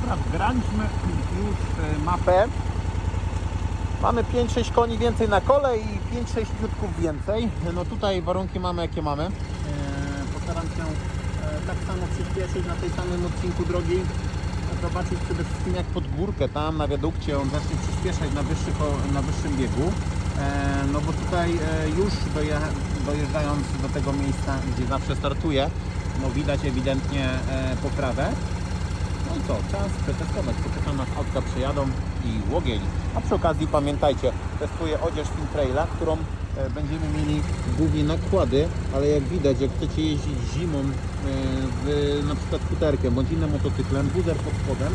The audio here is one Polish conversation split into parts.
Dobra, wgraliśmy już e, mapę. Mamy 5-6 koni więcej na kole i 5-6 krótków więcej. No tutaj warunki mamy jakie mamy. E, Postaram się e, tak samo przyspieszyć na tej samym odcinku drogi. Zobaczyć przede wszystkim jak pod górkę tam na wiadukcie on zacznie przyspieszać na, wyższy, na wyższym biegu. No bo tutaj już doje, dojeżdżając do tego miejsca, gdzie zawsze startuję, no widać ewidentnie poprawę. No i co, czas przetestować. Poczekam aż autka przejadą i łogień. A przy okazji pamiętajcie, testuję odzież Fintraila, którą e, będziemy mieli głównie nakłady, ale jak widać, jak chcecie jeździć zimą e, na przykład skuterkiem bądź innym motocyklem, buzer pod spodem,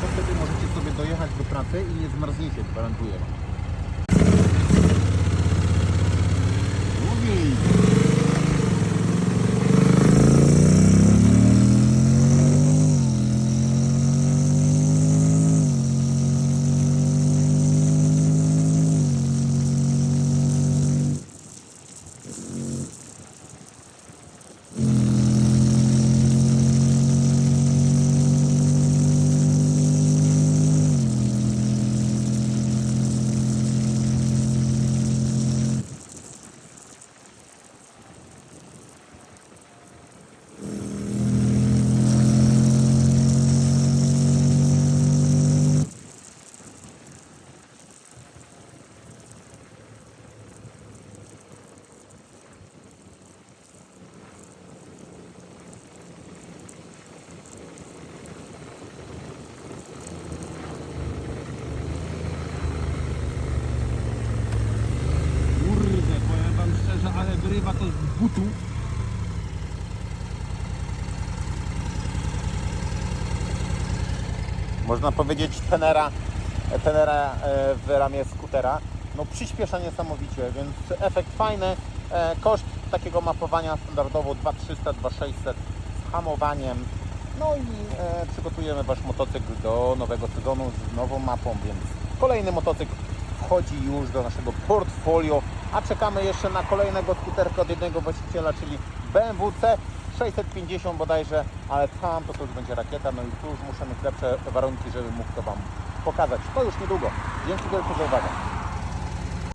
to wtedy możecie sobie dojechać do pracy i nie zmarzniecie, gwarantuję Wam. Wyrywa to z butu. Można powiedzieć tenera, tenera e, w ramię skutera. No przyspiesza niesamowicie, więc efekt fajny. E, Koszt takiego mapowania standardowo 2300, 2600 z hamowaniem. No i e, przygotujemy Wasz motocykl do nowego sezonu z nową mapą, więc kolejny motocykl wchodzi już do naszego portfolio, a czekamy jeszcze na kolejnego skuterka od jednego właściciela, czyli BMW C 650 bodajże, ale tam to, już będzie rakieta, no i tu już muszę mieć lepsze warunki, żeby mógł to Wam pokazać. To już niedługo. Dzięki wielkie za uwagę.